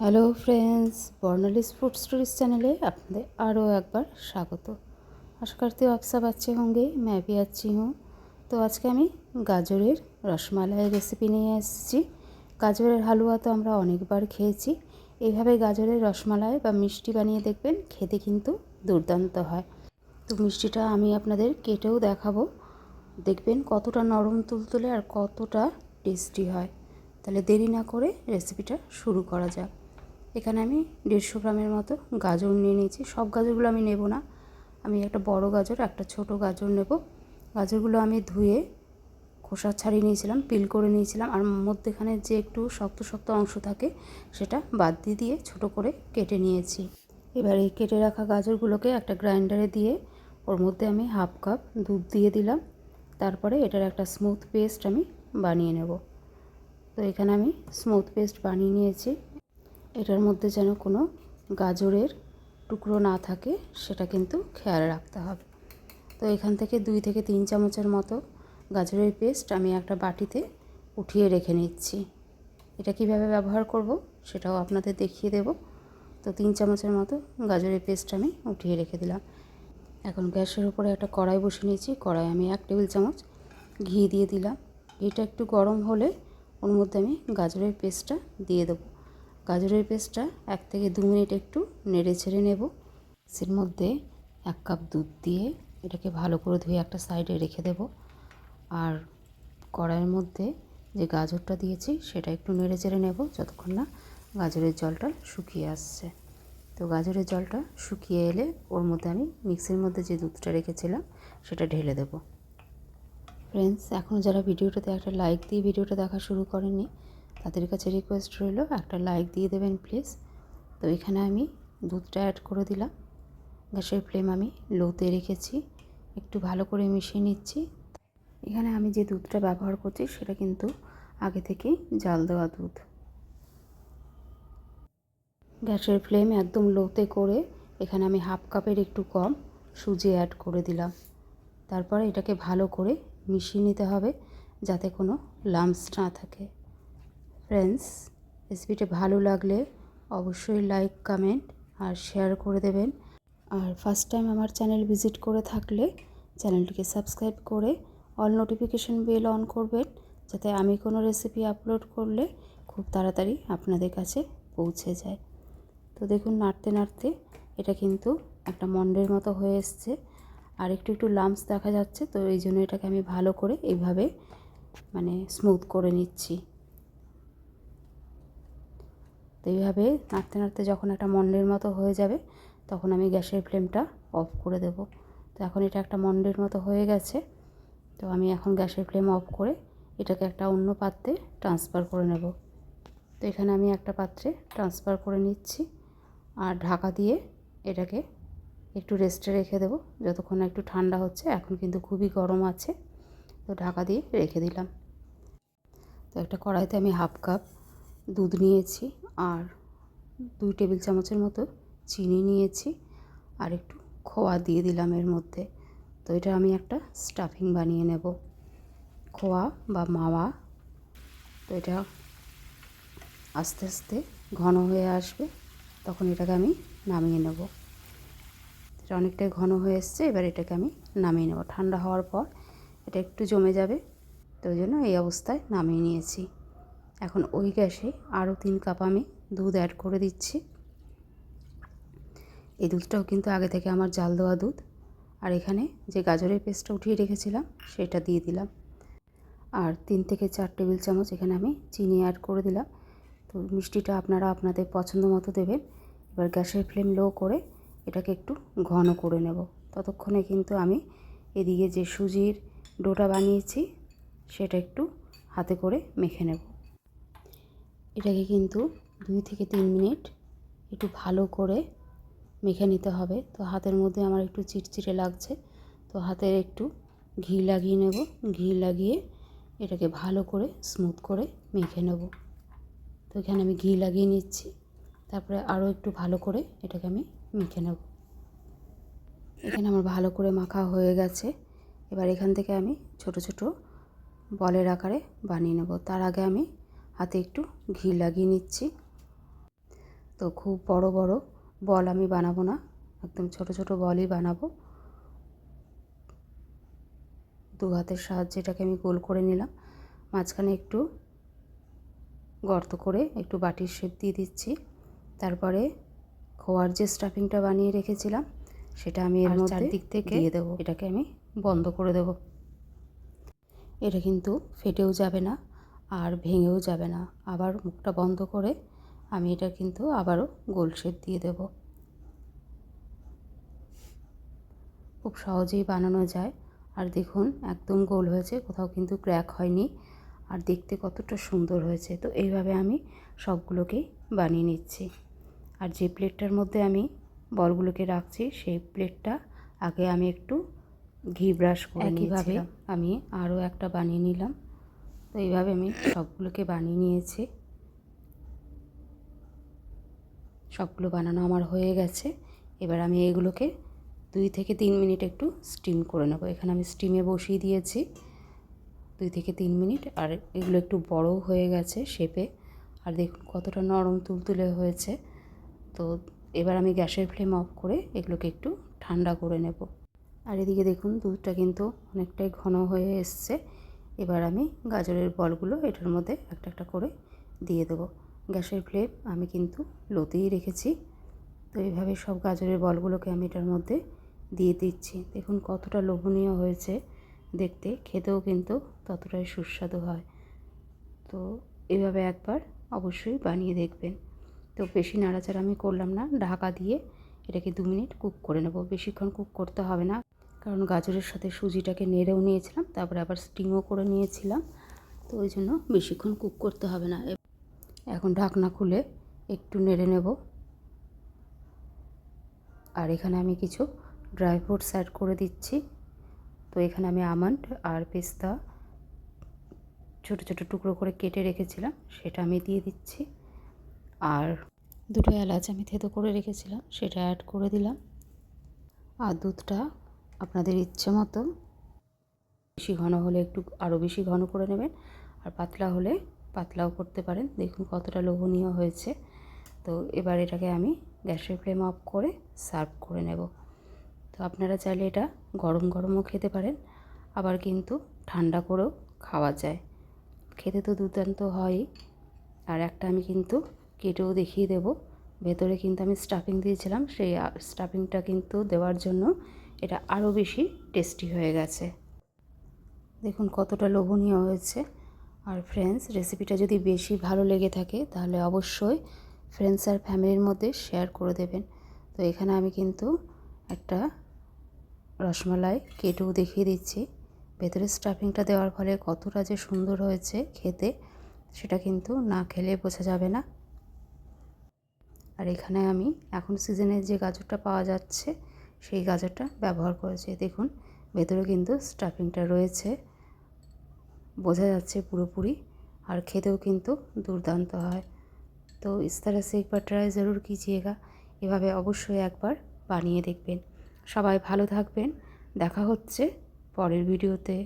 Hello friends, Barnali's food stories চ্যানেলে আপনাদের আরও একবার স্বাগত। আশা করতে আপসা বাচ্চে হঙ্গে ম্যাপি আচ্ছি হুঁ। তো আজকে আমি গাজরের রসমালাইয়ের রেসিপি নিয়ে এসেছি। গাজরের হালুয়া তো আমরা অনেকবার খেয়েছি। এইভাবে গাজরের রসমালাই বা মিষ্টি বানিয়ে দেখবেন, খেতে কিন্তু দুর্দান্ত হয়। তো মিষ্টিটা আমি আপনাদের কেটেও দেখাবো। দেখবেন কতটা নরম তুলতুলে আর কতটা টেস্টি হয়। তাহলে দেরি না করে রেসিপিটা শুরু করা যাক। এখানে আমি দেড়শো গ্রামের মতো গাজর নিয়ে নিয়েছি। সব গাজরগুলো আমি নেব না। আমি একটা বড় গাজর, একটা ছোট গাজর নেব। গাজরগুলো আমি ধুয়ে খোসা ছাড়িয়ে নিয়েছিলাম, পিল করে নিয়েছিলাম। আর মধ্যেখানে যে একটু শক্ত শক্ত অংশ থাকে, সেটা বাদ দিয়ে দিয়ে ছোট করে কেটে নিয়েছি। এবার এই কেটে রাখা গাজরগুলোকে একটা গ্রাইন্ডারে দিয়ে ওর মধ্যে আমি হাফ কাপ দুধ দিয়ে দিলাম। তারপরে এটার একটা স্মুথ পেস্ট আমি বানিয়ে নেব। তো এখানে আমি স্মুথ পেস্ট বানিয়ে নিয়েছি। এটার মধ্যে যেন কোনো গাজরের টুকরো না থাকে, সেটা কিন্তু খেয়াল রাখতে হবে। তো এখান থেকে দুই থেকে তিন চামচের মতো গাজরের পেস্ট আমি একটা বাটিতে উঠিয়ে রেখে নিচ্ছি। এটা কীভাবে ব্যবহার করব সেটাও আপনাদের দেখিয়ে দেব। তো তিন চামচের মতো গাজরের পেস্ট আমি উঠিয়ে রেখে দিলাম। এখন গ্যাসের উপরে একটা কড়াই বসিয়ে নিয়েছি। কড়াই আমি এক টেবিল চামচ ঘি দিয়ে দিলাম। ঘিটা একটু গরম হলে ওর মধ্যে আমি গাজরের পেস্টটা দিয়ে দেবো। গাজরের পেস্টটা এক থেকে দু মিনিট একটু নেড়ে ছেড়ে নেব। এর মধ্যে এক কাপ দুধ দিয়ে এটাকে ভালো করে ধুয়ে একটা সাইডে রেখে দেব। আর কড়াইয়ের মধ্যে যে গাজরটা দিয়েছি সেটা একটু নেড়ে চেড়ে নেব যতক্ষণ না গাজরের জলটা শুকিয়ে আসছে। তো গাজরের জলটা শুকিয়ে এলে ওর মধ্যে আমি মিক্সির মধ্যে যে দুধটা রেখেছিলাম সেটা ঢেলে দেব। ফ্রেন্ডস, এখনও যারা ভিডিওটাতে একটা লাইক দিয়ে ভিডিওটা দেখা শুরু করেনি তাদের কাছে রিকোয়েস্ট রইল, একটা লাইক দিয়ে দেবেন প্লিজ তো এখানে আমি দুধটা অ্যাড করে দিলাম। গ্যাসের ফ্লেম আমি লোতে রেখেছি। একটু ভালো করে মিশিয়ে নিচ্ছি। এখানে আমি যে দুধটা ব্যবহার করছি, সেটা কিন্তু আগে থেকেই জাল দেওয়া দুধ। গ্যাসের ফ্লেম একদম লোতে করে এখানে আমি হাফ কাপের একটু কম সুজি অ্যাড করে দিলাম। তারপরে এটাকে ভালো করে মিশিয়ে নিতে হবে, যাতে কোনো লাম্পস না থাকে। ফ্রেন্ডস রেসিপিটা ভালো লাগলে অবশ্যই লাইক কমেন্ট আর শেয়ার করে দেবেন। আর ফার্স্ট টাইম আমার চ্যানেল ভিজিট করে থাকলে চ্যানেলটিকে সাবস্ক্রাইব করে অল নোটিফিকেশন বেল অন করবেন, যাতে আমি কোনো রেসিপি আপলোড করলে খুব তাড়াতাড়ি আপনাদের কাছে পৌঁছে যায়। তো দেখুন, নাড়তে নাড়তে এটা কিন্তু একটা মন্ডের মতো হয়ে এসছে। আর একটু একটু লাম্পস দেখা যাচ্ছে, তো এই জন্য এটাকে আমি ভালো করে এইভাবে মানে স্মুথ করে নিচ্ছি। তো এইভাবে নাড়তে নাড়তে যখন একটা মন্ডের মতো হয়ে যাবে, তখন আমি গ্যাসের ফ্লেমটা অফ করে দেব। তো এখন এটা একটা মন্ডের মতো হয়ে গেছে, তো আমি এখন গ্যাসের ফ্লেম অফ করে এটাকে একটা অন্য পাত্রে ট্রান্সফার করে নেব। তো এখানে আমি একটা পাত্রে ট্রান্সফার করে নিচ্ছি আর ঢাকা দিয়ে এটাকে একটু রেস্টে রেখে দেবো। যতক্ষণ একটু ঠান্ডা হচ্ছে, এখন কিন্তু খুবই গরম আছে, তো ঢাকা দিয়ে রেখে দিলাম। তো একটা কড়াইতে আমি হাফ কাপ দুধ নিয়েছি। আর দুই টেবিল চামচের মতো চিনি নিয়েছি আর একটু খোয়া দিয়ে দিলাম এর মধ্যে। তো এটা আমি একটা স্টাফিং বানিয়ে নেব। খোয়া বা মাওয়া। তো এটা আস্তে আস্তে ঘন হয়ে আসবে। তখন এটাকে আমি নামিয়ে নেব। এটা অনেকটাই ঘন হয়ে এসছে, এবার এটাকে আমি নামিয়ে নেব। ঠান্ডা হওয়ার পর এটা একটু জমে যাবে। তো ওই জন্য এই অবস্থায় নামিয়ে নিয়েছি। এখন ওই গ্যাসে আরও তিন কাপ আমি দুধ অ্যাড করে দিচ্ছি। এই দুধটাও কিন্তু আগে থেকে আমার জাল দেওয়া দুধ। আর এখানে যে গাজরের পেস্টটা উঠিয়ে রেখেছিলাম, সেটা দিয়ে দিলাম। আর তিন থেকে চার টেবিল চামচ এখানে আমি চিনি অ্যাড করে দিলাম। তো মিষ্টিটা আপনারা আপনাদের পছন্দ মতো দেবেন। এবার গ্যাসের ফ্লেম লো করে এটাকে একটু ঘন করে নেব। ততক্ষণে কিন্তু আমি এদিকে যে সুজির ডোটা বানিয়েছি, সেটা একটু হাতে করে মেখে নেব। এটাকে কিন্তু দুই থেকে তিন মিনিট একটু ভালো করে মেখে নিতে হবে। তো হাতের মধ্যে আমার একটু চিটচিটে লাগছে। তো হাতের একটু ঘি লাগিয়ে নেব। ঘি লাগিয়ে এটাকে ভালো করে স্মুথ করে মেখে নেব। তো এখানে আমি ঘি লাগিয়ে নিচ্ছি। তারপরে আরও একটু ভালো করে এটাকে আমি মেখে নেব। এখানে আমার ভালো করে মাখা হয়ে গেছে। এবার এখান থেকে আমি ছোট ছোট বলের আকারে বানিয়ে নেব। তার আগে আমি হাতে একটু ঘি লাগিয়ে নিচ্ছি। তো খুব বড় বড় বল আমি বানাবো না একদম ছোট ছোট বলই বানাবো। দু হাতের সাহায্যে এটাকে আমি গোল করে নিলাম। মাঝখানে একটু গর্ত করে একটু বাটির শেপ দিয়ে দিচ্ছি। তারপরে খোয়ার যে স্টাফিংটা বানিয়ে রেখেছিলাম সেটা আমি এর মধ্যে দিক থেকে দিয়ে দেবো। এটাকে আমি বন্ধ করে দেবো। এটা কিন্তু ফেটেও যাবে না। আর ভেঙেও যাবে না। আবার মুখটা বন্ধ করে আমি এটা কিন্তু আবারও গোল শেপ দিয়ে দেব। খুব সহজেই বানানো যায়। আর দেখুন একদম গোল হয়েছে কোথাও কিন্তু ক্র্যাক হয়নি। আর দেখতে কতটা সুন্দর হয়েছে। তো এইভাবে আমি সবগুলোকেই বানিয়ে নিচ্ছি। আর যে প্লেটটার মধ্যে আমি বলগুলোকে রাখছি সেই প্লেটটা আগে আমি একটু ঘি ব্রাশ করে একইভাবে আমি আরও একটা বানিয়ে নিলাম। তো এইভাবে আমি সবগুলোকে বানিয়ে নিয়েছি। সবগুলো বানানো আমার হয়ে গেছে। এবার আমি এগুলোকে দুই থেকে তিন মিনিট একটু স্টিম করে নেব। এখানে আমি স্টিমে বসিয়ে দিয়েছি। দুই থেকে তিন মিনিট। আর এগুলো একটু বড়ও হয়ে গেছে শেপে আর দেখুন কতটা নরম তুলতুলে হয়েছে। তো এবার আমি গ্যাসের ফ্লেম অফ করে এগুলোকে একটু ঠান্ডা করে নেব। আর এদিকে দেখুন দুধটা কিন্তু অনেকটাই ঘন হয়ে এসছে। এবার আমি গাজরের বলগুলো এটার মধ্যে একটা একটা করে দিয়ে দেবো। গ্যাসের ফ্লেম আমি কিন্তু লোতেই রেখেছি। তো এইভাবে সব গাজরের বলগুলোকে আমি এটার মধ্যে দিয়ে দিচ্ছি। দেখুন কতটা লোভনীয় হয়েছে দেখতে, খেতেও কিন্তু ততটাই সুস্বাদু হয়। তো এভাবে একবার অবশ্যই বানিয়ে দেখবেন। তো বেশি নাড়াচাড়া আমি করলাম না, ঢাকা দিয়ে এটাকে দু মিনিট কুক করে নেব। বেশিক্ষণ কুক করতে হবে না। কারণ গাজরের সাথে সুজিটাকে নেড়েও নিয়েছিলাম, তারপরে আবার স্টিমও করে নিয়েছিলাম। তো ওই জন্য বেশিক্ষণ কুক করতে হবে না। এখন ঢাকনা খুলে একটু নেড়ে নেব। আর এখানে আমি কিছু ড্রাই ফ্রুটস অ্যাড করে দিচ্ছি। তো এখানে আমি আমন্ড আর পেস্তা ছোটো ছোটো টুকরো করে কেটে রেখেছিলাম, সেটা আমি দিয়ে দিচ্ছি। আর দুটো এলাচ আমি থেতো করে রেখেছিলাম, সেটা অ্যাড করে দিলাম। আর দুধটা আপনাদের ইচ্ছে মতো। বেশি ঘন হলে একটু আরও বেশি ঘন করে নেবেন। আর পাতলা হলে পাতলাও করতে পারেন। দেখুন কতটা লোভনীয় হয়েছে। তো এবার এটাকে আমি গ্যাসের ফ্লেম অফ করে সার্ভ করে নেব। তো আপনারা চাইলে এটা গরম গরমও খেতে পারেন। আবার কিন্তু ঠান্ডা করেও খাওয়া যায়। খেতে তো দুর্দান্ত হয়ই। আর একটা আমি কিন্তু কেটেও দেখিয়ে দেব। ভেতরে কিন্তু আমি স্টাফিং দিয়েছিলাম। সেই স্টাফিংটা কিন্তু দেওয়ার জন্য এটা আরও বেশি টেস্টি হয়ে গেছে। দেখুন কতটা লোভনীয় হয়েছে। আর ফ্রেন্ডস রেসিপিটা যদি বেশি ভালো লেগে থাকে, তাহলে অবশ্যই ফ্রেন্ডস আর ফ্যামিলির মধ্যে শেয়ার করে দেবেন। তো এখানে আমি কিন্তু একটা রসমালাই কেটেও দেখিয়ে দিচ্ছি। ভেতরে স্টাফিংটা দেওয়ার ফলে কতটা যে সুন্দর হয়েছে খেতে, সেটা কিন্তু না খেলে বোঝা যাবে না। আর এখানে আমি এখন সিজনের যে গাজরটা পাওয়া যাচ্ছে সেই গাজরটা ব্যবহার করেছি। দেখুন, ভেতরে কিন্তু স্টাফিংটা রয়েছে। বোঝা যাচ্ছে পুরোপুরি, আর খেতেও কিন্তু দুর্দান্ত হয়। তো ইস্তারা সে একবার ট্রাই জরুর কিজিয়েগা এভাবে অবশ্যই একবার বানিয়ে দেখবেন। সবাই ভালো থাকবেন। দেখা হচ্ছে পরের ভিডিওতে